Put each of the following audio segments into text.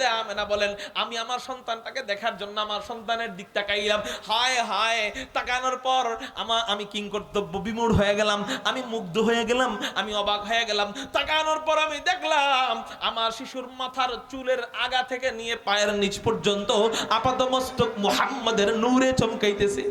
হাজরতে আমেনা বলেন, আমি আমার সন্তানটাকে দেখার জন্য আমার সন্তানের দিক তাকাইলাম। হায় হায়, তাকানোর পর আমার আমি কিং কর্তব্য বিমূঢ় হয়ে গেলাম, আমি মুগ্ধ হয়ে গেলাম, আমি অবাক হয়ে গেলাম। তাকানোর পর আমি দেখলাম, আমার শিশুর মাথার চুলের আগা থেকে নিয়ে পায়ের নিচ পর্যন্ত আপাতমস্তক মুহাম্মাদের নূরে চমকাইতেছে।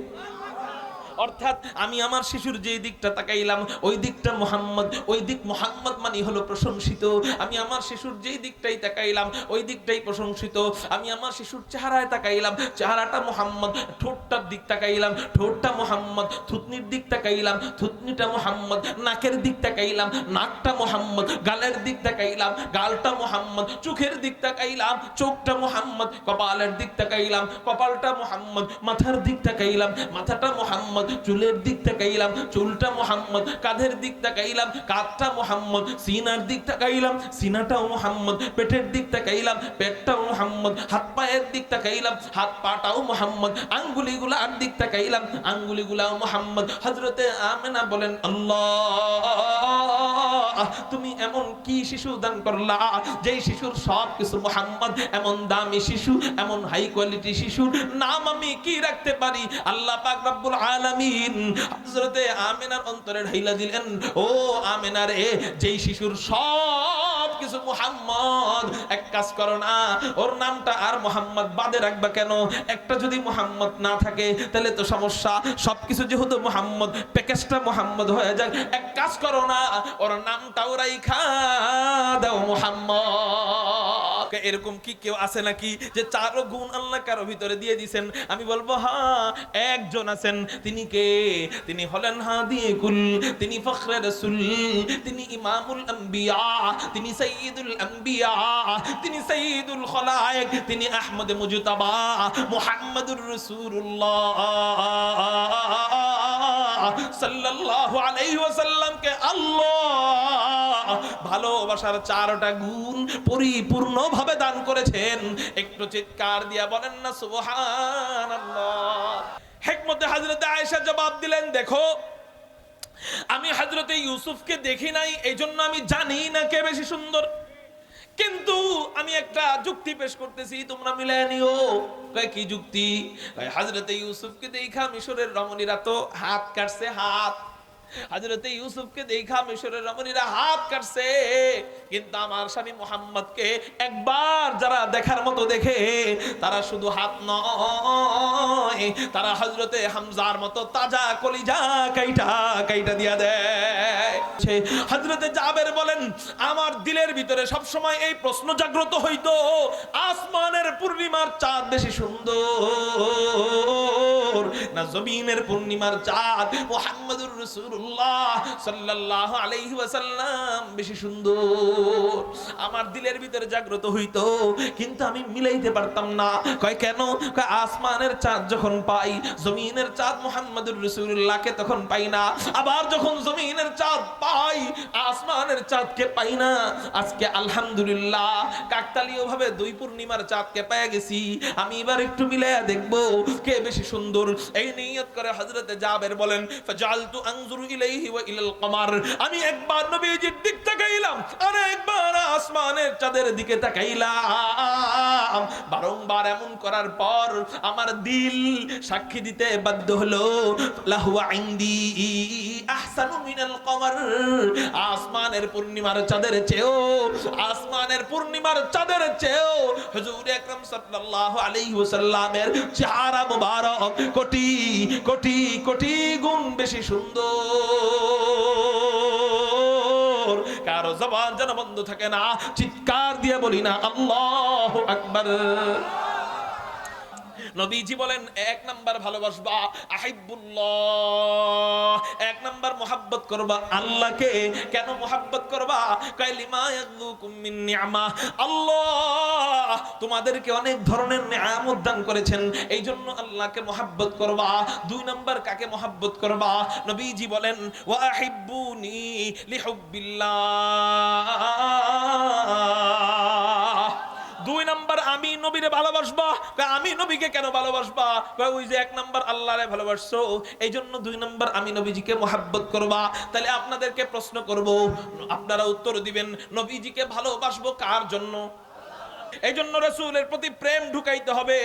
অর্থাৎ আমি আমার শিশুর যে দিকটা তাকাইলাম, ওই দিকটা মোহাম্মদ, ওই দিক মোহাম্মদ মানে হলো প্রশংসিত। আমি আমার শিশুর যেই দিকটাই তাকাইলাম, ওই দিকটাই প্রশংসিত। আমি আমার শিশুর চেহারায় তাকাইলাম, চেহারাটা মোহাম্মদ, ঠোঁটটার দিক তাকাইলাম, ঠোঁটটা মোহাম্মদ, থুতনির দিক তাকাইলাম, থুতনিটা মোহাম্মদ, নাকের দিক তাকাইলাম, নাকটা মোহাম্মদ, গালের দিক তাকাইলাম, গালটা মোহাম্মদ, চোখের দিক তাকাইলাম, চোখটা মোহাম্মদ, কপালের দিক তাকাইলাম, কপালটা মোহাম্মদ, মাথার দিক তাকাইলাম, মাথাটা মোহাম্মদ চুলের দিক তাকাইলাম, চুলটা মোহাম্মদ, কাঁধের দিক তাকাইলাম, কাঁধটা মোহাম্মদ, সিনার দিক তাকাইলাম, সিনাটাও মোহাম্মদ, পেটের দিক তাকাইলাম, পেটটাও মোহাম্মদ, হাত পায়ের দিক তাকাইলাম, হাত পাটাও মোহাম্মদ, আঙ্গুলিগুলার দিক তাকাইলাম, আঙ্গুলিগুলাও মোহাম্মদ। হজরতে আমেনা বলেন, আল্লাহ! তুমি এমন কি শিশু দান করলা? যেই শিশুর সব কিছু মোহাম্মদ, এমন দামি শিশু, এমন হাই কোয়ালিটি শিশুর নাম আমি কি রাখতে পারি? আল্লাহ পাক রব্বুল আলামিন হযরতে আমিনার অন্তরে ঢাইলা দিলেন, ও আমিনার এ যেই শিশুর সব কিছু মোহাম্মদ। এক কাজ করো না, ওর নামটা আর মোহাম্মদ বাদে রাখবা কেন? একটা যদি মোহাম্মদ না থাকে, তাহলে তো সমস্যা। সবকিছু যেহেতু মোহাম্মদ, প্যাকেজটা মোহাম্মদ হয়ে যাক। এক কাজ করো না, ওর নামটাও রাইখা দাও মোহাম্মদ। এরকম কি কেউ আছে নাকি যে চারো গুণ আল্লাহ কারও ভিতরে দিয়ে দিছেন? আমি বলব হ্যাঁ একজন আছেন। তিনি কে? তিনি হলেন হাদিয়ে কুল তিনি ফখরে রসুল, তিনি ইমামুল আম্বিয়া তিনি সৈয়দুল আম্বিয়া তিনি সৈয়দুল খলায়েক, তিনি আহমদ মুজতাবা, মুহাম্মাদুর রাসূলুল্লাহ। সাল্লাল্লাহু আলাইহি ওয়াসাল্লামকে আল্লাহ ভালোবাসার চারটা গুণ পরিপূর্ণভাবে দান করেছেন। একটু চিৎকার দিয়া বলেন না, সুবহানাল্লাহ। হেকমতে হযরতে আয়েশা জবাব দিলেন, দেখো, আমি হযরতে ইউসুফকে দেখি নাই এই জন্য আমি জানি না কে বেশি সুন্দর। কিন্তু আমি একটা যুক্তি পেশ করতেছি, তোমরা মিলায় নিও। কি যুক্তি? কয় হযরতে ইউসুফকে দেখা মিশরের রমণীরা তো হাত কাটছে, হাত। হযরতে ইউসুফকে দেখা মিশরের রমণীরা হাত কাটছে। কিন্তু আমার স্বামী মোহাম্মদকে একবার যারা দেখার মতো দেখে, তারা শুধু হাত নয়, তারা হযরতে হামজার মতো তাজা কলিজা কাইটা কাইটা দিয়া দেয়। হযরতে জাবের বলেন, আমার দিলের ভিতরে সব সময় এই প্রশ্ন জাগ্রত হইতো, আসমানের পূর্ণিমার চাঁদ বেশি সুন্দর, না জমিনের পূর্ণিমার চাঁদ? মুহাম্মদুর সাল্লাল্লাহু আলাইহি ওয়াসাল্লাম বেশি সুন্দর। আমার দিলের ভিতরে জাগ্রত কিন্তু আমি মিলাইতে পারতাম না। কয় কেন? কয় আসমানের চাঁদ যখন পাই, জমিনের চাঁদ তখন পাই না। আবার যখন জমিনের চাঁদ পাই, আসমানের চাঁদকে পাই না। আজকে আলহামদুলিল্লাহ কাকতালীয় ভাবে দুই পূর্ণিমার চাঁদকে পেয়ে গেছি। আমি এবার একটু মিলাইয়া দেখব কে বেশি সুন্দর। এই নিয়ত করে হযরতে জাবের বলেন, ফাজালতু আনজুরু আমি একবার নবীজির দিক আর একবার আসমানের চাঁদের দিকে তাকাইলাম। বারংবার এমন করার পর আমার দিল সাক্ষী দিতে বাধ্য হলো আসমানের পূর্ণিমার চাঁদের চেয়েও, আসমানের পূর্ণিমার চাঁদের চেয়েও হুজুর আকরাম সাল্লাল্লাহু আলাইহি মুবারক, কোটি কোটি কোটি গুণ বেশি সুন্দর। কারও জবান যেন বন্ধ থাকে না চিৎকার দিয়ে বলি না আল্লাহ আকবার। নবীজি বলেন, এক নাম্বার ভালোবাসবা, আহিবুল্লাহ। এক নাম্বার মোহাব্বত করবা, আল্লাহকে কেন মোহাব্বত করবা? কাইলিমা ইয়াগলুকুম মিন নি'মা আল্লাহ তোমাদেরকে অনেক ধরনের নিয়ামত দান করেছেন এই জন্য আল্লাহকে মোহাব্বত করবা। দুই নাম্বার কাকে মোহাব্বত করবা? নবীজি বলেন, ওয়া আহিব্বুনি লিহুব্বিল্লাহ। নাম্বার আমি নবীরে ভালোবাসবা? আমি নবীকে কেন ভালোবাসবা? ওই যে এক নাম্বার আল্লাহরে ভালোবাসছো এই জন্য দুই নম্বর আমি নবীজিকে মোহাব্বত করবা। তাহলে আপনাদেরকে প্রশ্ন করব, আপনারা উত্তর দিবেন, নবীজিকে ভালোবাসবো কার জন্য? এই জন্য রসুলের প্রতি প্রেম ঢুকাইতে হবে।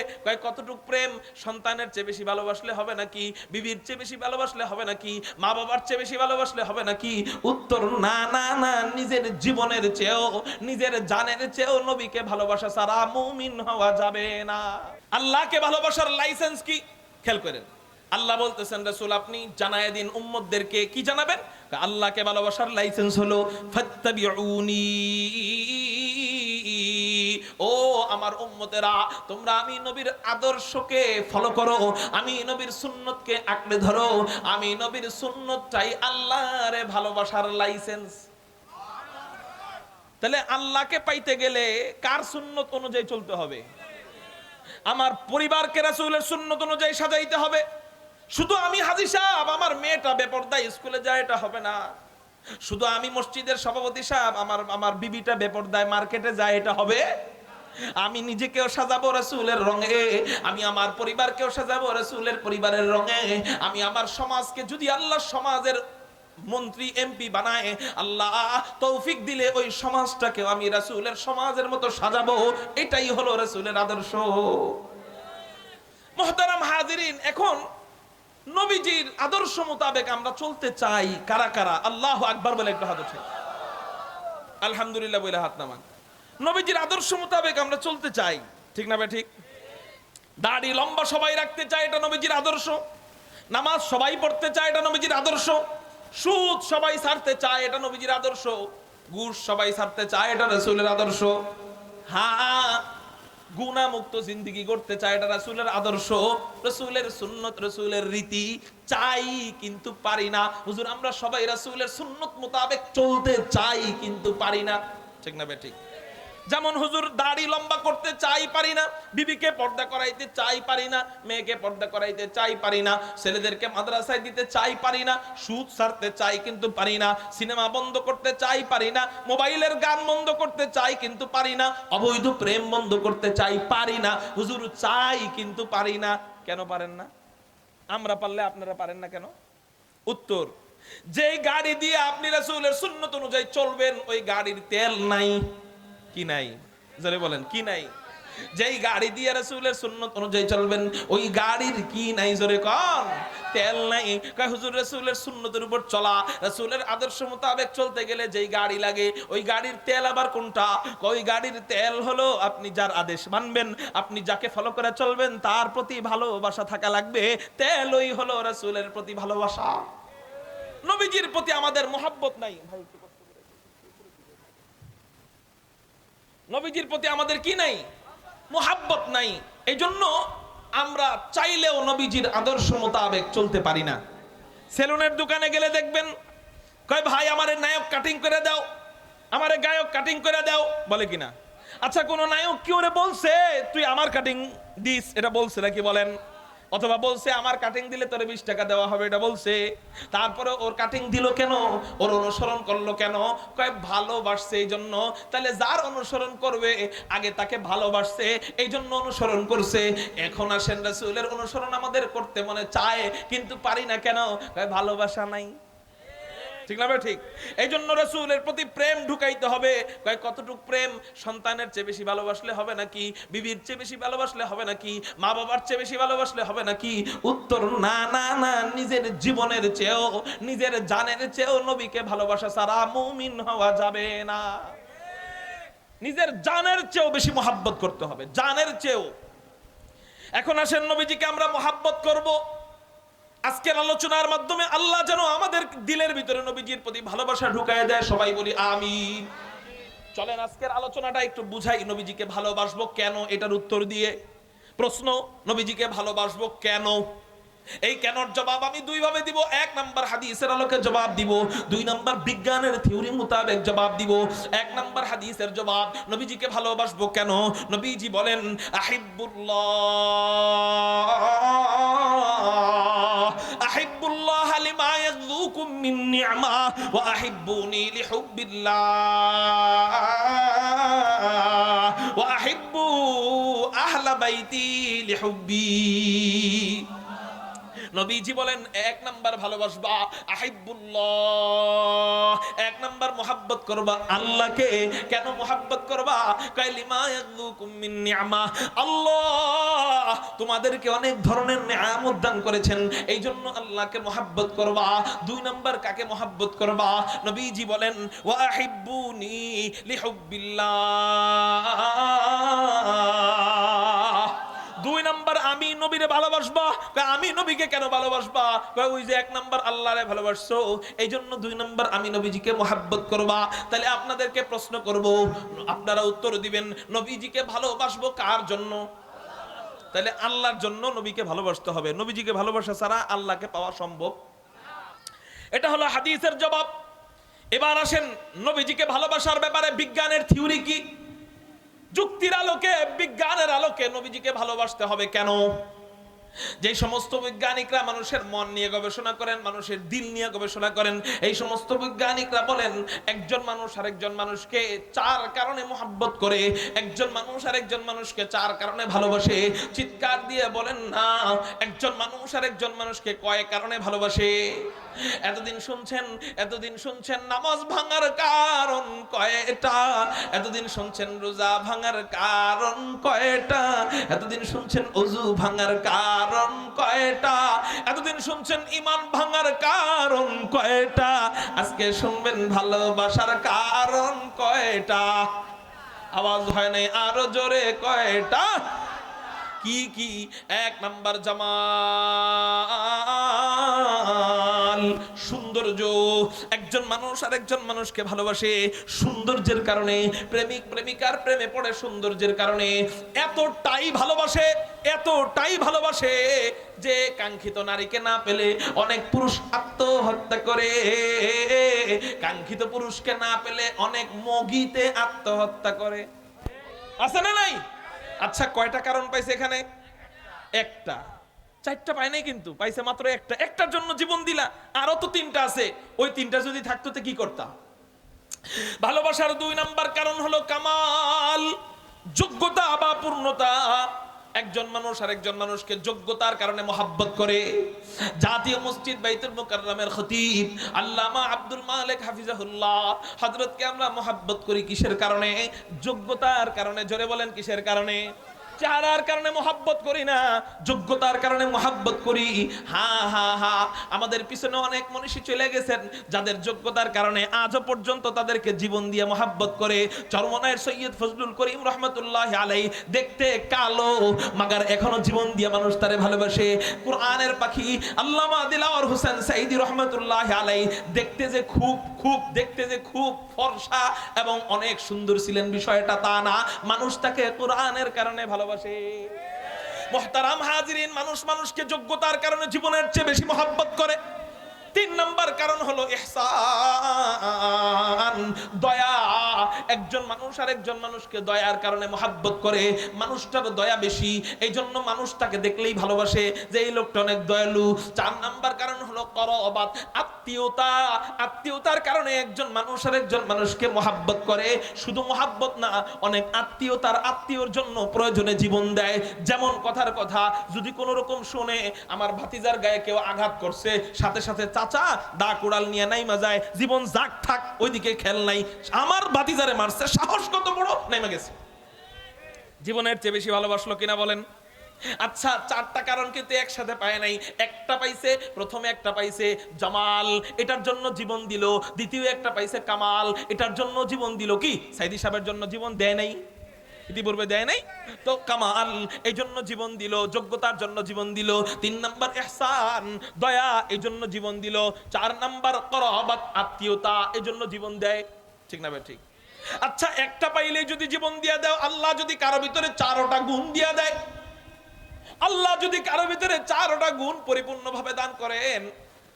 কতটুক প্রেম সন্তানের চেয়ে বেশি ভালোবাসলে হবে নাকি, বিবির চেয়ে বেশি ভালোবাসলে হবে নাকি মা বাবার চেয়ে বেশি ভালোবাসলে হবে নাকি? উত্তর, না না না, নিজের জীবনের চেয়েও, নিজের জানের চেয়েও নবীকে ভালোবাসা ছাড়া মুমিন হওয়া যাবে না। আল্লাহকে ভালোবাসার লাইসেন্স কি? খেয়াল করেন। আল্লাহ বলতেছেন, রাসূল, আপনি জানায় দিন উম্মতদেরকে কি জানাবেন? আল্লাহকে ভালোবাসার লাইসেন্স হলো, ফাত্তাবিউনি। ও আমার উম্মতেরা, তোমরা আমি নবীর আদর্শকে ফলো করো, আমি নবীর সুন্নতকে আঁকড়ে ধরো, আমি নবীর সুন্নতটাই আল্লাহরে ভালোবাসার লাইসেন্স তাহলে আল্লাহকে পাইতে গেলে কার সুন্নত অনুযায়ী চলতে হবে? আমার পরিবারকে রাসূলের সুন্নত অনুযায়ী সাজাইতে হবে। শুধু আমি হাজি সাহেব, আমার মেয়েটা বেপর্দায় স্কুলে যায়, এটা হবে না। শুধু আমি মসজিদের সভাপতি সাহেব, আমার আমার বিবিটা বেপর্দায় মার্কেটে যায়, এটা হবে? আমি নিজেকেও সাজাবো রসুলের রঙে, আমি আমার পরিবারকেও সাজাবো রসুলের পরিবারের রঙে, আমি আমার সমাজকে যদি আল্লাহ সমাজের মন্ত্রী, এমপি বানায়, আল্লাহ তৌফিক দিলে ওই সমাজটাকেও আমি রাসূলের সমাজের মতো সাজাবো, এটাই হলো রাসূলের আদর্শ। মহতারাম হাজিরিন, এখন নবীজির আদর্শ মোতাবেক আমরা চলতে চাই। কারা কারা? আল্লাহ আকবার বলে একটু হাত ওঠে। আলহামদুলিল্লাহ বলে হাত নামান। নবীজির আদর্শ মোতাবেক আমরা চলতে চাই। ঠিক না বে ঠিক? দাড়ি লম্বা সবাই রাখতে চায়, এটা নবীজির আদর্শ। নামাজ সবাই পড়তে চায়, এটা নবীজির আদর্শ। সুদ সবাই ছাড়তে চায়, এটা নবীজির আদর্শ। ঘুষ সবাই ছাড়তে চায়, এটা রসুলের আদর্শ। হ্যাঁ গুণা মুক্ত জিন্দিগি করতে চায় এটা রাসুলের আদর্শ, রসুলের সুন্নত, রসুলের রীতি। চাই কিন্তু পারি না। হুজুর, আমরা সবাই রাসূলের সুন্নত মোতাবেক চলতে চাই কিন্তু পারি না। ঠিক না বে, ঠিক। যেমন হুজুর দাড়ি লম্বা করতে চাই পারি না, বিবিকে পর্দা করাইতে চাই পারি না, মেয়েকে পর্দা করাইতে চাই পারি না, ছেলেদেরকে মাদ্রাসায় দিতে চাই পারি না, সুদ ছাড়তে চাই কিন্তু পারি না, সিনেমা বন্ধ করতে চাই পারি না, মোবাইলের গান বন্ধ করতে চাই কিন্তু পারি না, অবৈধ প্রেম বন্ধ করতে চাই পারি না, হুজুর চাই কিন্তু পারি না। কেন পারেন না? আমরা পারলে আপনারা পারেন না কেন? উত্তর, যেই গাড়ি দিয়ে আপনি রাসূলের সুন্নত অনুযায়ী চলবেন, ওই গাড়ির তেল নাই। কি নাই? জোরে বলেন, কি নাই? যেই গাড়ি দিয়ে রাসূলের সুন্নত অনুযায়ী চলবেন, ওই গাড়ির কি নাই জোরে কন? তেল নাই। কয়, হুজুর, রাসূলের সুন্নতের উপর চলা, রাসূলের আদর্শ মোতাবেক চলতে গেলে যেই গাড়ি লাগে, ওই গাড়ির তেল আবার কোনটা? ওই গাড়ির তেল হলো আপনি যার আদেশ মানবেন, আপনি যাকে ফলো করে চলবেন, তার প্রতি ভালোবাসা থাকা লাগবে। তেল ওই হলো রাসূলের প্রতি ভালোবাসা। নবীজির প্রতি আমাদের মোহাব্বত নাই। ভাই একটু কষ্ট করে। নবীজির প্রতি আমাদের কি নাই? মোহাব্বত নাই। এই জন্য আমরা চাইলেও নবীজির আদর্শ মোতাবেক চলতে পারি না। সেলুনের দোকানে গেলে দেখবেন, কয়, ভাই, আমারে নায়ক কাটিং করে দাও। আমার গায়ক কাটিং করে দাও। বলে কিনা? আচ্ছা কোন নায়ক কি ওরে বলছে, তুই আমার কাটিং দিস। এটা বলছে নাকি বলেন? অথবা বলছে, আমার কাটিং দিলে তোরে বিশ টাকা দেওয়া হবে। এটা বলছে। তারপরে ওর কাটিং দিল কেন? ওর অনুসরণ করল কেন? কয়, ভালোবাসছে এই জন্য তাহলে যার অনুসরণ করবে, আগে তাকে ভালোবাসছে এই জন্য অনুসরণ করছে। এখন আসেন রাসুলের অনুসরণ আমাদের করতে মনে চায়, কিন্তু পারি না কেন? ভালোবাসা নাই। ঠিক না ঠিক। এই জন্য রসুলের প্রতি প্রেম ঢুকাইতে হবে। কতটুক প্রেম সন্তানের চেয়ে বেশি ভালোবাসলে হবে নাকি, বিবির চেয়ে বেশি ভালোবাসলে হবে নাকি মা বাবার চেয়ে বেশি ভালোবাসলে হবে নাকি? উত্তর, না না না, নিজের জীবনের চেয়েও, নিজের জানের চেয়েও নবীকে ভালোবাসা ছাড়া মুমিন হওয়া যাবে না। নিজের জানের চেয়েও বেশি মহাব্বত করতে হবে। জানের চেয়েও। এখন আসেন নবীজিকে আমরা মহাব্বত করব। আজকের আলোচনার মাধ্যমে আল্লাহ যেন আমাদের দিলের ভিতরে নবীজির প্রতি ভালোবাসা ঢুকায় দেয়, সবাই বলি আমিন। চলেন, আজকের আলোচনাটা একটু বুঝাই, নবীজিকে ভালোবাসবো কেন? এটার উত্তর দিয়ে। প্রশ্ন, নবীজিকে ভালোবাসবো কেন? এই কেনর জবাব আমি দুই ভাবে দিব। এক নাম্বার হাদিসের আলোকে জবাব দিব, দুই নাম্বার বিজ্ঞানের থিওরি মোতাবেক জবাব দিব। এক নাম্বার হাদিসের জবাব, নবীজিকে ভালোবাসবো কেন? নবীজি বলেন, আহিবুল্লাহ। ইয়াযুকুম মিন নি'মা ওয়া আহিব্বুনি লিহুব্বিল্লাহ ওয়া আহিব্বু আহলা বাইতি লিহুব্বি নবীজি বলেন, এক নাম্বার ভালোবাসবা, আহিবুল্লাহ। এক নাম্বার মোহাব্বত করবা, আল্লাহকে। কেন মোহাব্বত করবা? কাইলিমা ইয়াদুকুম মিন নি'মা আল্লাহ তোমাদেরকে অনেক ধরনের নিয়ামত দান করেছেন, এই জন্য আল্লাহকে মোহাব্বত করবা। দুই নাম্বার কাকে মোহাব্বত করবা? নবীজি বলেন, ওয়া আহিব্বুনি লিহুব্বিল্লাহ। নাম্বার আমি নবীরে ভালোবাসবা? আমি নবীকে কেন ভালোবাসবা? ওই যে এক নাম্বার আল্লাহরে ভালোবাসছো এই জন্য দুই নাম্বার আমি নবীজিকে মোহাব্বত করবা। তাহলে আপনাদেরকে প্রশ্ন করব, আপনারা উত্তর দিবেন, নবীজিকে ভালোবাসবো কার জন্য? তাহলে আল্লাহর জন্য নবীকে ভালোবাসতে হবে। নবীজিকে ভালোবাসা ছাড়া আল্লাহকে পাওয়া সম্ভব এটা হলো হাদিসের জবাব। এবার আসেন নবীজিকে ভালোবাসার ব্যাপারে বিজ্ঞানের থিওরি কি? যুক্তির আলোকে, বিজ্ঞানের আলোকে নবীজিকে ভালোবাসতে হবে কেন? যে সমস্ত বৈজ্ঞানিকরা মানুষের মন নিয়ে গবেষণা করেন, মানুষের দিল নিয়ে গবেষণা করেন, এই সমস্ত বৈজ্ঞানিকরা বলেন, একজন মানুষ আরেকজন মানুষকে চার কারণে মোহাব্বত করে, একজন মানুষ আরেকজন মানুষকে চার কারণে ভালোবাসে। চিৎকার দিয়ে বলেন, না, একজন মানুষ আরেকজন মানুষকে কয় কারণে ভালোবাসে? এতদিন শুনছেন এতদিন শুনছেন নামাজ ভাঙার কারণ কয়টা? এতদিন শুনছেন রোজা ভাঙার কারণ কয়টা? এতদিন শুনছেন অজু ভাঙার কারণ কয়টা? এতদিন শুনছেন ইমান ভাঙার কারণ কয়টা? আজকে শুনবেন ভালোবাসার কারণ কয়টা? আওয়াজ হয় নাই আরও জোরে কয়টা? কি কি? এক নাম্বার জামাল সৌন্দর্য। একজন মানুষ আর একজন মানুষকে ভালোবাসে সৌন্দর্যের কারণে, প্রেমিক প্রেমিকার প্রেমে পড়ে সৌন্দর্যের কারণে। এতটাই ভালোবাসে এতটাই ভালোবাসে যে কাঙ্ক্ষিত নারীকে না পেলে অনেক পুরুষ আত্মহত্যা করে। কাঙ্ক্ষিত পুরুষকে না পেলে অনেক মগিতে আত্মহত্যা করে। আছে না নাই? আচ্ছা কয়টা কারণ পাইছে এখানে? একটা। চারটা পায় নাই কিন্তু, পাইছে মাত্র একটা। একটার জন্য জীবন দিলা, আরও তো তিনটা আছে। ওই তিনটা যদি থাকতো তো কি করতা ভালোবাসার দুই নাম্বার কারণ হলো কামাল, যোগ্যতা বা পূর্ণতা। একজন মানুষ আর একজন মানুষকে যোগ্যতার কারণে মহাব্বত করে। জাতীয় মসজিদ বাইতুল মুকাররমের খতিব, আল্লামা আব্দুল মালিক হাফিজাহুল্লাহ। হযরতকে আমরা মহাব্বত করি কিসের কারণে? যোগ্যতার কারণে। জোরে বলেন কিসের কারণে? চেহারার কারণে মোহাব্বত করি না, যোগ্যতার কারণে মোহাব্বত করি। হা হা হা, আমাদের পিছনে অনেক মনীষী চলে গেছেন, যাদের যোগ্যতার কারণে আজও পর্যন্ত তাদেরকে জীবন দিয়ে মোহাব্বত করে। চরমনায়ের সৈয়দ ফজলুল করিম রহমতুল্লাহ আলাই দেখতে কালো, মাগার এখনও জীবন দিয়ে মানুষ তারে ভালোবাসে। কোরআনের পাখি আল্লামা দিলাওয়ার হোসেন সাইদি রহমতুল্লাহ আলাই দেখতে যে খুব খুব, দেখতে যে খুব ফর্সা এবং অনেক সুন্দর ছিলেন বিষয়টা তা না। মানুষ তাকে কোরআনের কারণে ভালোবাসে। মোহতারাম হাজিরিন মানুষ মানুষকে যোগ্যতার কারণে জীবনের চেয়ে বেশি মহাব্বত করে। তিন নম্বর কারণ হলো ইহসান দয়া। একজন মানুষ আর একজন মানুষকে দয়ার কারণে মহাব্বত করে। মানুষটার দয়া বেশি। এই জন্য মানুষ তাকে দেখলেই ভালোবাসে যে এই লোকটা অনেক দয়ালু। চার নাম্বার কারণ হলো করবাদ আত্মীয়তা। আত্মীয়তার কারণে একজন মানুষ আর একজন মানুষকে মহাব্বত করে। শুধু মহাব্বত না, অনেক আত্মীয়তার আত্মীয়র জন্য প্রয়োজনে জীবন দেয়। যেমন কথার কথা, যদি কোনো রকম শুনে আমার ভাতিজার গায়ে কেউ আঘাত করছে, সাথে সাথে চাচা, দা কোড়াল নিয়ে নাই মাজায় জীবন যাক থাক, ওইদিকে খেল নাই। আমার ভাতিজারে মারছে, সাহস কত বড়? নেমে গেছে। জীবনের চেয়ে বেশি ভালোবাসলো কিনা বলেন? আচ্ছা চারটা কারণ কিন্তু একসাথে পায় নাই। একটা পাইছে, প্রথমে একটা পাইছে জামাল, এটার জন্য জীবন দিল। দ্বিতীয় একটা পাইছে কামাল, এটার জন্য জীবন দিল কি? সাইদি সাহেবের জন্য জীবন দেয় নাই। ইতিপূর্বে দেয় নাই? তো কামাল এই জন্য জীবন দিল, যোগ্যতার জন্য জীবন দিল, তিন নাম্বার এহসান, দয়া এই জন্য জীবন দিল, চার নাম্বার করবাত আত্মীয়তা এই জন্য জীবন দেয়। ঠিক না ভাই, ঠিক? আচ্ছা একটা পাইলে যদি জীবন দিয়া দাও, আল্লাহ যদি কারও ভিতরে চারোটা গুণ দিয়া দেয়, আল্লাহ যদি কারও ভিতরে চারোটা গুণ পরিপূর্ণভাবে দান করেন,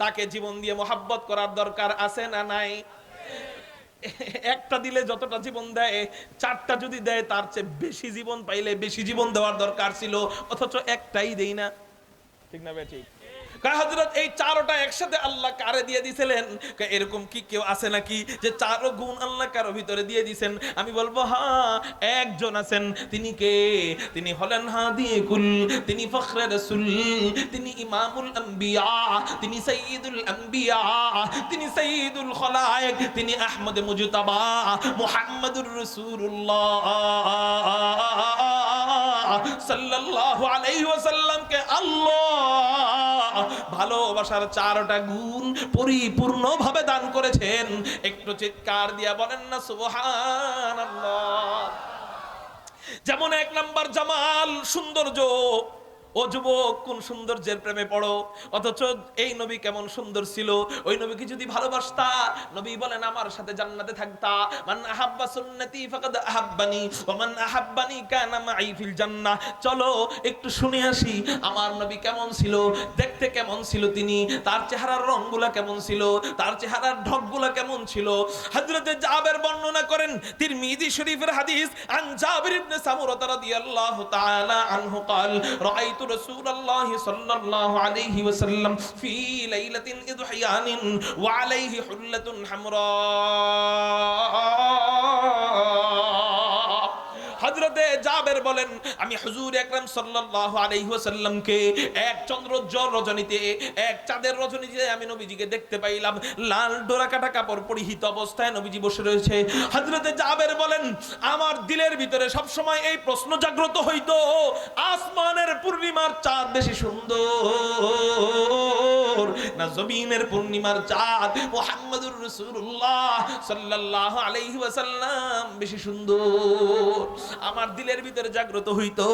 তাকে জীবন দিয়ে মোহাব্বত করার দরকার আছে না নাই? একটা দিলে যতটা জীবন দেয়, চারটা যদি দেয়, তার চেয়ে বেশি জীবন পাইলে বেশি জীবন দেওয়ার দরকার ছিল, অথচ একটাই দেই না। ঠিক না ভাই ঠিক? কয় হযরত এই চারোটা একসাথে আল্লাহ কারে দিয়ে দিছিলেন? এরকম কি কেউ আছে নাকি যে চারো গুণ আল্লাহ কারও ভিতরে দিয়ে দিছেন? আমি বলব হ্যাঁ একজন আছেন। তিনি কে? তিনি হলেন হাদি কুল তিনি ফখরে রাসূল, তিনি ইমামুল আম্বিয়া তিনি সাইয়্যিদুল আম্বিয়া তিনি সাইয়্যিদুল খলায়েক, তিনি আহমদ মুজতাবা, মুহাম্মাদুর রাসূলুল্লাহ। সাল্লাল্লাহু আলাইহি ওয়াসাল্লামকে আল্লাহ ভালোবাসার চারটা গুণ পরিপূর্ণভাবে দান করেছেন। একটু চিৎকার দিয়া বলেন না, সুবহানাল্লাহ। যেমন এক নাম্বার জামাল, সৌন্দর্য ও যুবক কোন সৌন্দর্যের প্রেমে পড়ো অথচ এই নবী কেমন সুন্দর ছিল ওই নবীকে যদি ভালোবাসতা নবী বলেন আমার সাথে জান্নাতে থাকতা মান আহাব্বা সুন্নতি ফাকাদ আহাব্বানি ওয়া মান আহাব্বানি কানা মাই ফিল জান্নাহ চলো একটু শুনে আসি আমার নবী কেমন ছিল দেখতে কেমন ছিল তিনি তার চেহারার রংগুলা কেমন ছিল তার চেহারার ঢকগুলা কেমন ছিল হযরতে জাবের বর্ণনা করেন তিরমিজি শরীফের হাদিস আন জাবির ইবনে সামুরা রাদিয়াল্লাহু তাআলা আনহু قال রাআইতু রাসূলুল্লাহি সাল্লাল্লাহু আলাইহি ওয়াসাল্লাম ফি লাইলাতিন ইদহিয়ানিন ওয়া আলাইহি হুল্লাতুন হামরা হযরতে জাবের বলেন, আমি হুজুর আকরাম সাল্লাল্লাহু আলাইহি ওয়াসাল্লামকে এক চন্দ্রোজ্জ্বল রজনীতে, এক চাঁদের রজনীতে আমি নবীজিকে দেখতে পাইলাম। লাল ডোরাকাটা কাপড় পরিহিত অবস্থায় নবীজি বসে রয়েছে। হযরতে জাবের বলেন, আমার দিলের ভিতরে সব সময় এই প্রশ্ন জাগ্রত হইতো, আসমানের পূর্ণিমার চাঁদ বেশি সুন্দর না জমিনের পূর্ণিমার চাঁদ? মুহাম্মদুর রাসূলুল্লাহ সাল্লাল্লাহু আলাইহি ওয়াসাল্লাম, বেশি সুন্দর। আমার দিলের ভিতরে জাগ্রত হইতো,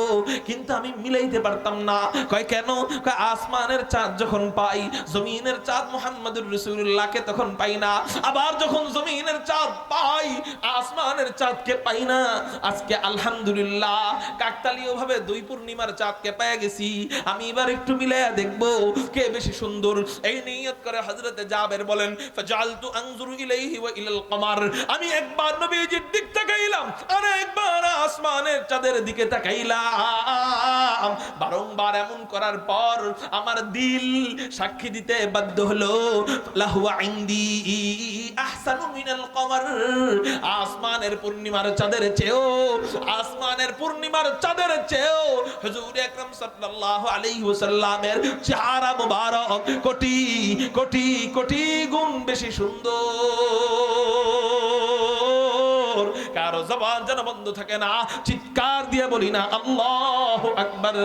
কিন্তু আমি মিলাইতে পারতাম না। কয়, কেন? কয়, আসমানের চাঁদ যখন পাই, জমিনের চাঁদ মুহাম্মদুর রাসূলুল্লাহকে তখন পাই না। আবার যখন জমিনের চাঁদ পাই, আসমানের চাঁদকে পাই না। আজকে আলহামদুলিল্লাহ কাকতালীয় ভাবে দুই পূর্ণিমার চাঁদকে পেয়ে গেছি। আমি এবার একটু মিলাইয়া দেখব, কে বেশি সুন্দর। এই নিয়ত করে হযরতে জাবের বলেন, ফাজালতু আনজুরু ইলাইহি ওয়া ইলাল কমার। আমি একবার নবীজির দিক তাকাইলাম আর একবার আসমানের চাঁদের দিকে তাকাইলাম। বারংবার এমন করার পর আমার দিল সাক্ষী দিতে বাধ্য হলো। লাহুয়া আহসানু মিনাল আসমানের পূর্ণিমার চাঁদের চেয়েও, আসমানের পূর্ণিমার চাঁদের চেয়েও হুজুর আকরাম সাল্লাল্লাহু আলাইহি ওয়াসাল্লামের চেহারা মুবারক কোটি কোটি কোটি গুণ বেশি সুন্দর। কারও জবান যেন বন্ধ থাকে না, চিৎকার দিয়ে বলি না, আল্লাহ আকবার।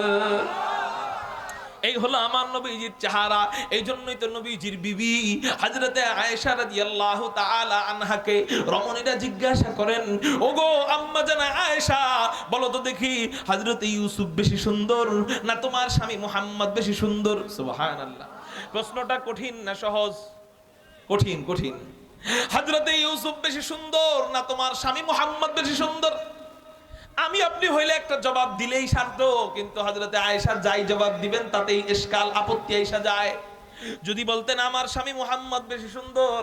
এই হলো আমার নবীজির চেহারা, এই জন্যই তো নবীজির বিবি, হযরতে আয়েশা রাদিয়াল্লাহু তাআলা আনহাকে রমণীরা জিজ্ঞাসা করেন, ওগো আম্মা জানা আয়েশা, বলো তো দেখি হযরতে ইউসুফ বেশি সুন্দর না তোমার স্বামী মুহাম্মদ বেশি সুন্দর? সুবহানাল্লাহ। প্রশ্নটা কঠিন না সহজ? কঠিন কঠিন। হযরতে ইউসুফ বেশি সুন্দর না তোমার স্বামী মোহাম্মদ বেশি সুন্দর? আমি আপনি হইলে একটা জবাব দিলেই সারত কিন্তু হাজরতে আয়েশা যাই জবাব দিবেন, তাতেই এসকাল আপত্তি আইসা যায়। যদি বলতেন আমার স্বামী মোহাম্মদ বেশি সুন্দর,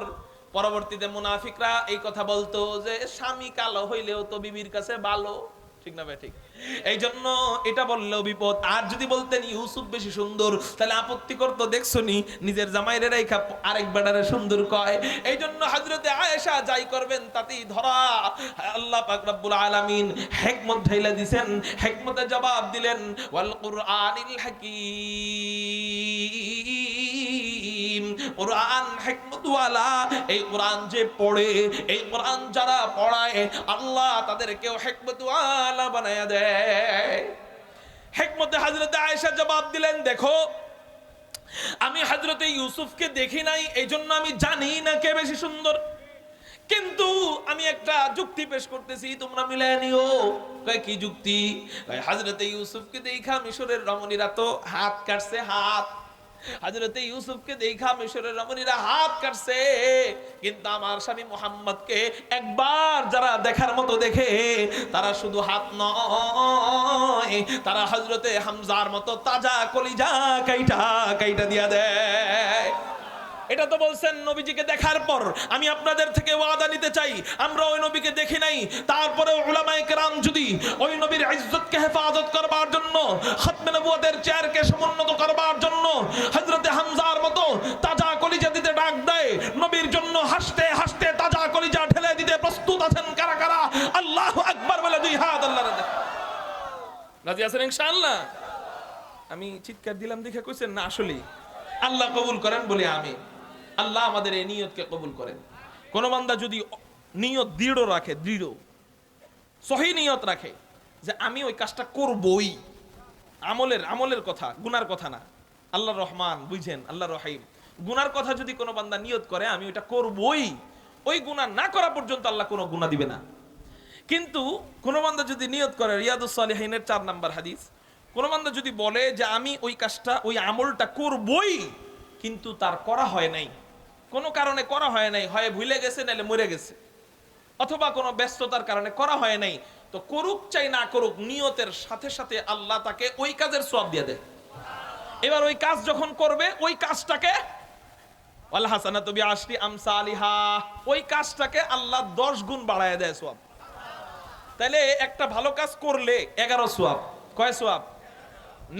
পরবর্তীতে মুনাফিকরা এই কথা বলতো যে, স্বামী কালো হইলেও তো বিবির কাছে ভালো। ঠিক না ভাই, ঠিক। এই জন্য এটা বললেও বিপদ। আর যদি বলতেন, ইউসুফ বেশি সুন্দর তাহলে আপত্তি করতো দেখছ নি নিজের জামাইরে রেখা আরেক বেড়ারে সুন্দর কয়। এই জন্য হজরতে আয়েশা যাই করবেন, তাতেই ধরা। আল্লাহ পাক রব্বুল আলামিন হেকমত ঢাইলা দিছেন হেকমতে জবাব দিলেন, ওয়াল কুরআনিল হাকীম। কোরআন হেকমতওয়ালা এই কোরআন যে পড়ে, এই কোরআন যারা পড়ায়, আল্লাহ তাদেরকেও হেকমতওয়ালা বানায়া দেয়। হেকমতে হযরতে আয়েশা জবাব দিলেন, দেখো, আমি হযরতে ইউসুফকে দেখি নাই এই জন্য আমি জানি না কে বেশি সুন্দর। কিন্তু আমি একটা যুক্তি পেশ করতেছি, তোমরা মিলে নিও। কি যুক্তি? কয়, হযরতে ইউসুফকে দেখা মিশরের রমণীরা তো হাত কাটছে, হাত। হযরতে ইউসুফকে দেখা মিশরের রমণীরা হাত কাটছে। কিন্তু আমার স্বামী মোহাম্মদকে একবার যারা দেখার মতো দেখে, তারা শুধু হাত নয়, তারা হাজরতে হামজার মতো তাজা কলিজা কাইটা কাইটা দিয়া দেয়। এটা তো বলছেন নবীজিকে দেখার পর আমি আপনাদের থেকে ওয়াদা নিতে চাই। আমরা ওই নবীকে দেখি নাই। তারপরে ওলামায় কেরাম যদি ওই নবীর ইজ্জতকে হেফাজত করবার জন্য, খতমে নবুয়াদের চেয়ারকে সমুন্নত করবার জন্য হজরতে হামজার মতো তাজা কলিজা দিতে ডাক দেয়, নবীর জন্য হাসতে হাসতে তাজা কলিজা ঠেলে দিতে প্রস্তুত আছেন কারা কারা? আল্লাহ আকবার বলে দুই হাত আল্লাহ রাজি। আছেন ইনশাআল্লাহ? আমি চিৎকার দিলাম দেখে কইছেন, না আসলে আল্লাহ কবুল করেন বলে আমি। আল্লাহ আমাদের এই নিয়তকে কবুল করেন। কোন বান্দা যদি নিয়ত দৃঢ় রাখে, দৃঢ়, সহি নিয়ত রাখে, যে আমি ওই কাজটা করবই, আমলের আমলের কথা, গুনার কথা না। আল্লাহ রহমান বুঝেন, আল্লাহ রহিম। গুনার কথা যদি কোনো বান্দা নিয়ত করে, আমি ওইটা করবই, ওই গুনাহ না করা পর্যন্ত আল্লাহ কোনো গুনাহ দিবে না। কিন্তু কোনো বান্দা যদি নিয়ত করে, রিয়াদুস সালিহিনের চার নাম্বার হাদিস, কোনো বান্দা যদি বলে যে আমি ওই কাজটা, ওই আমলটা করবই, কিন্তু তার করা হয় নাই কোনো কারণে করা হয় নাই, হয় ভুলে গেছে নাহলে মরে গেছে। অথবা কোনো ব্যস্ততার কারণে করা হয় নাই, তো করুক চাই না করুক, নিয়তের সাথে সাথে আল্লাহ তাকে ওই কাজের সব দিয়ে দেয় এবার ওই কাজ যখন করবে, ওই কাজটাকে আল্লাহ হাসানা তবি আশরি আমসা আলিহা ওই কাজটাকে আল্লাহ দশ গুণ বাড়ায় দেয় সব তাহলে একটা ভালো কাজ করলে এগারো সোয়াব কয় সোয়াব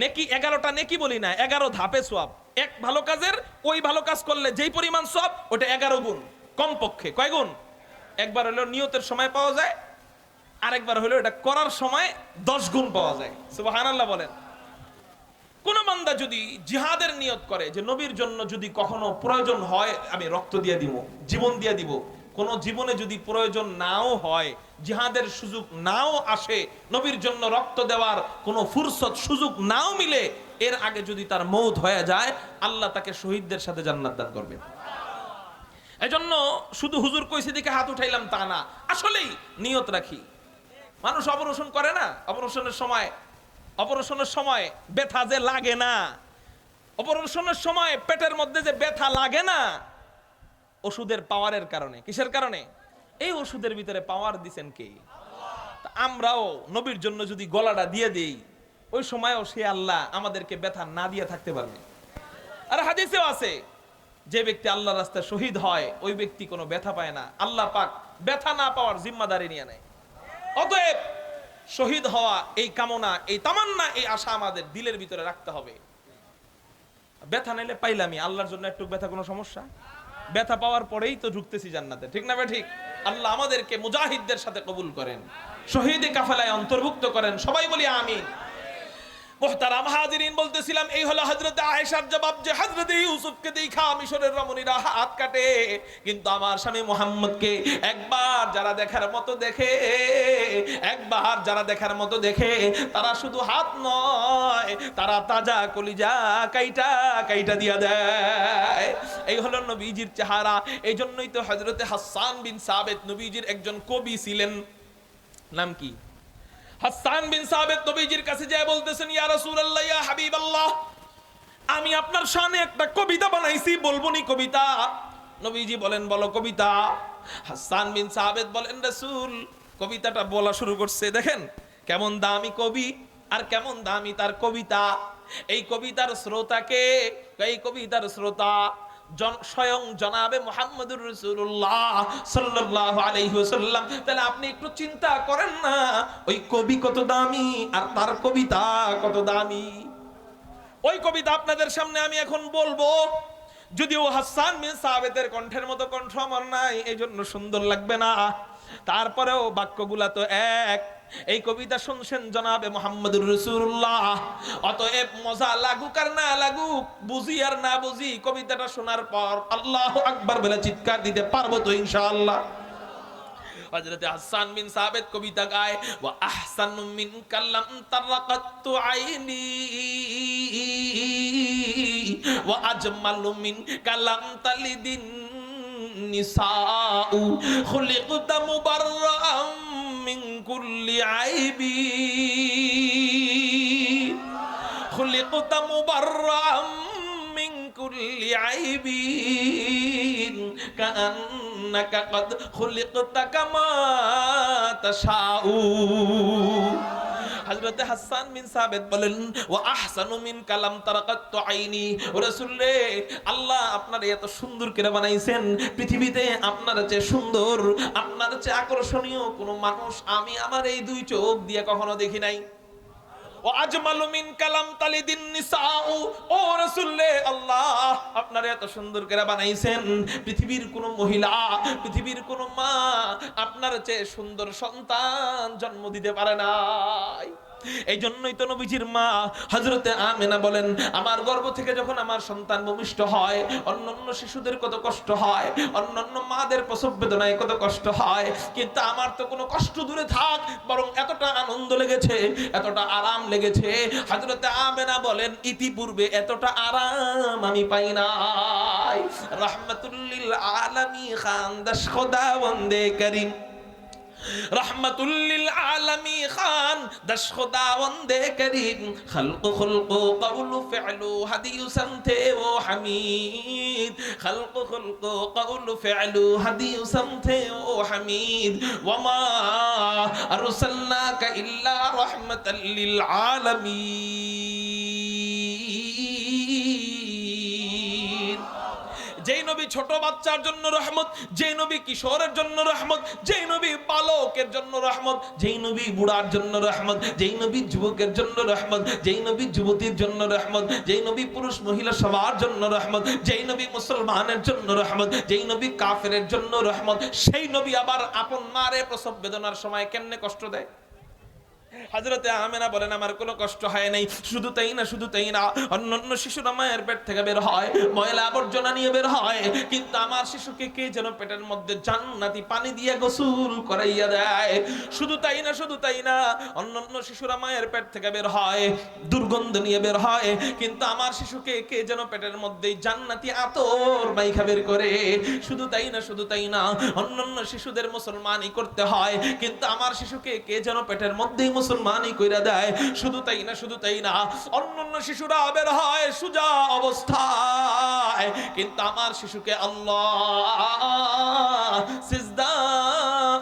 নেকি এগারোটা নেকি বলি না, এগারো ধাপে সোয়াব এক ভালো কাজের, ওই ভালো কাজ করলে যেই পরিমাণ সব, ওটা এগারো গুণ, কমপক্ষে। কয় গুণ? একবার হলো নিয়তের সময় পাওয়া যায়, আরেকবার হলো এটা করার সময় দশ গুণ পাওয়া যায়। সুবহানাল্লাহ বলেন। কোন বান্দা যদি জিহাদের নিয়ত করে, যে নবীর জন্য যদি কখনো প্রয়োজন হয়, আমি রক্ত দিয়ে দিব, জীবন দিয়ে দিব, কোন জীবনে যদি প্রয়োজন নাও হয়, জিহাদের সুযোগ নাও আসে, নবীর জন্য রক্ত দেওয়ার কোনো ফুরসত সুযোগ নাও মিলে এর আগে যদি তার মৌত হয়ে যায়, আল্লাহ তাকে শহীদদের সাথে জান্নাত দান করবে। এজন্য শুধু হুজুর কইছে দিকে হাত উঠাইলাম তা না, আসলেই নিয়ত রাখি। মানুষ অপারেশন করে না? অপারেশনের সময় অপারেশনের সময় ব্যথা যে লাগে না। অপারেশনের সময় পেটের মধ্যে যে ব্যথা লাগে না, ওষুধের পাওয়ারের কারণে। কিসের কারণে? এই ওষুধের ভিতরে পাওয়ার দিছেন কে? আমরাও নবীর জন্য যদি গলাটা দিয়ে দেই ওই সময়ও সে আল্লাহ আমাদেরকে ব্যথা না দিয়ে থাকতে পারবে। আর হাদিসেও আছে, যে ব্যক্তি আল্লাহ রাস্তায় শহীদ হয়, ওই ব্যক্তি কোনো ব্যথা পায় না। আল্লাহ পাক ব্যথা না পাওয়ার জিম্মাদারি নিয়ে নেয়। অতএব শহীদ হওয়া এই কামনা, এই তামান্না, এই আশা আমাদের দিলের ভিতরে রাখতে হবে। ব্যথা নিলে পাইলামই, আল্লাহর জন্য একটু ব্যথা কোনো সমস্যা? ব্যথা পাওয়ার পরেই তো ঢুকতেছি জান্নাতে, ঠিক না ঠিক? আল্লাহ আমাদেরকে মুজাহিদদের সাথে কবুল করেন। শহীদে কাফেলায় অন্তর্ভুক্ত করেন। সবাই বলি আমিন। মোহতারাম হাজিরিন বলতেছিলাম, এই হলো হজরত আয়েশার জবাব যে হজরত ইউসুফকে দেখা মিশরের রমণীরা হাত কাটে। কিন্তু আমার স্বামী মোহাম্মদকে একবার যারা দেখার মতো দেখে, একবার যারা দেখার মতো দেখে, তারা শুধু হাত নয়, তারা তাজা কলিজা কাইটা কাইটা দিয়া দেয়। এই হলো নবীজির চেহারা। এই জন্যই তো হজরতে হাসান বিন সাবেত নবীজির একজন কবি ছিলেন। নাম কি? হাসান বিন সাবেত নবীজির কাছে যায় বলতেছেন, ইয়া রাসূলুল্লাহ, ইয়া হাবিবাল্লাহ, আমি আপনার শানে একটা কবিতা বানাইছি, বলব নি কবিতা? নবীজি বলেন, বলো কবিতা। হাসান বিন সাবেত বলেন, রাসূল, কবিতাটা বলা শুরু করছে, দেখেন, কেমন দামি কবি আর কেমন দামি তার কবিতা। এই কবিতার শ্রোতাকে, এই কবিতার শ্রোতা স্বয়ং জনাবে মোহাম্মদুর রসুল্লাহ সাল্লাল্লাহু আলাইহি ওয়াসাল্লাম। তাহলে আপনি একটু চিন্তা করেন না, ওই কবি কত দামি আর তার কবিতা কত দামি। ওই কবিতা আপনাদের সামনে আমি এখন বলব, যদিও হাসান বিন সাবেতের কণ্ঠের মতো কণ্ঠ আমার নাই এই জন্য সুন্দর লাগবে না। তারপরেও বাক্যগুলা তো এক এই কবিতা শুনছেন জনাবে মোহাম্মদুর রসুল্লাহ অতএব মজা লাগুক আর না লাগুক, বুঝি আর না বুঝি কবিতাটা শোনার পর আল্লাহ আকবার বলে চিৎকার দিতে পারব তো ইনশাআল্লাহ। হযরত মিন কুল্লি আইবি খুলিকতা মুবাররাম من كل عيب كأنك قد خلقت كما تشاء হযরতে হাসান বিন সাবেদ বলেন ওয়া আহসানু মিন কালাম তারাকাত আইনি ও রাসূল রে আল্লাহ আপনার এত সুন্দর করে বানাইছেন পৃথিবীতে আপনার চেয়ে সুন্দর আপনার চেয়ে আকর্ষণীয় কোনো মানুষ আমি আমার এই দুই চোখ দিয়ে কখনো দেখি নাই ও আজমালু মিন কালাম তালিদিন নিসাউ। ও রাসূলে আল্লাহ, আপনারা এত সুন্দর করে বানাইছেন। পৃথিবীর কোন মহিলা, পৃথিবীর কোন মা আপনার চেয়ে সুন্দর সন্তান জন্ম দিতে পারে নাই। এই জন্যই তো নবীজির মা হজরতে আমেনা বলেন, আমার গর্ভ থেকে যখন আমার সন্তান ভূমিষ্ঠ হয়, অন্যান্য শিশুদের কত কষ্ট হয়, অন্যান্য মাদের প্রসব বেদনায় কত কষ্ট হয়, কিন্তু আমার তো কোনো কষ্ট দূরে থাক, বরং এতটা আনন্দ লেগেছে, এতটা আরাম লেগেছে। হজরতে আমেনা বলেন, ইতিপূর্বে এতটা আরাম আমি পাই নাই। রহমতুল্লিল আলমী খান দাস খোদা বন্দে করিম। রহমতুল্লিল আলমী খান দশ খুদা বন্দে করিম। খলক খলক কৌল ফেলু হাদিউ সমথে ও হামিদ। খলক খলক কৌল ফেলু হাদিউ সমথে ও হামিদ। ওমা আরসালনাকা ইল্লা রহমাতাল লিল নবী ছোট বাচ্চার জন্য রহমত, যেই নবী কিশোরের জন্য রহমত, যেই নবী বালকের জন্য রহমত, যেই নবী বুড়ার জন্য রহমত, যেই নবী যুবকের জন্য রহমত, যেই নবী যুবতীর জন্য রহমত, যেই নবী পুরুষ মহিলা সবার জন্য রহমত, যেই নবী মুসলমানের জন্য রহমত, যেই নবী কাফেরের জন্য রহমত, সেই নবী আবার আপন মারে প্রসব বেদনার সময় কেমনে কষ্ট দেয়? হাজরতে আমেনা বলেন, আমার কোনো কষ্ট হয় নাই। শুধু তাই না, শুধু তাই না। অন্যান্য শিশুরা মায়ের পেট থেকে বের হয়, ময়লা আবর্জনা নিয়ে বের হয়। কিন্তু আমার শিশুকে কে যেন পেটের মধ্যে জান্নাতি পানি দিয়ে গোসল করাইয়া দেয়? শুধু তাই না, শুধু তাই না। অন্যান্য শিশুরা মায়ের পেট থেকে বের হয়, দুর্গন্ধ নিয়ে বের হয়। কিন্তু আমার শিশুকে কে যেন পেটের মধ্যেই জান্নাতি আতর মাইখা বের করে? শুধু তাই না, শুধু তাই না। অন্যান্য শিশুদের মুসলমানই করতে হয়। কিন্তু আমার শিশুকে কে যেন পেটের মধ্যেই মুসলমানই কইরা দেয়, শুধু তাই না, শুধু তাই না, অন্যান্য শিশুরা বের হয় সুজা অবস্থায়। কিন্তু আমার শিশুকে আল্লাহ সিজদা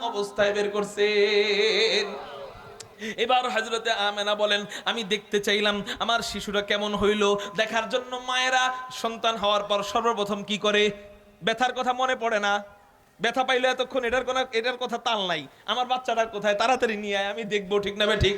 অবস্থায় বের করছেন এবার হজরতে আমেনা বলেন, আমি দেখতে চাইলাম আমার শিশুরা কেমন হইল। দেখার জন্য মায়েরা সন্তান হওয়ার পর সর্বপ্রথম কি করে? ব্যথার কথা মনে পড়ে না? ব্যথা পাইলে এতক্ষণ, এটার কোনো এটার কথা তাল নাই। আমার বাচ্চাটা কোথায়? তাড়াতাড়ি নিয়ে আয়, আমি দেখব, ঠিক না ঠিক?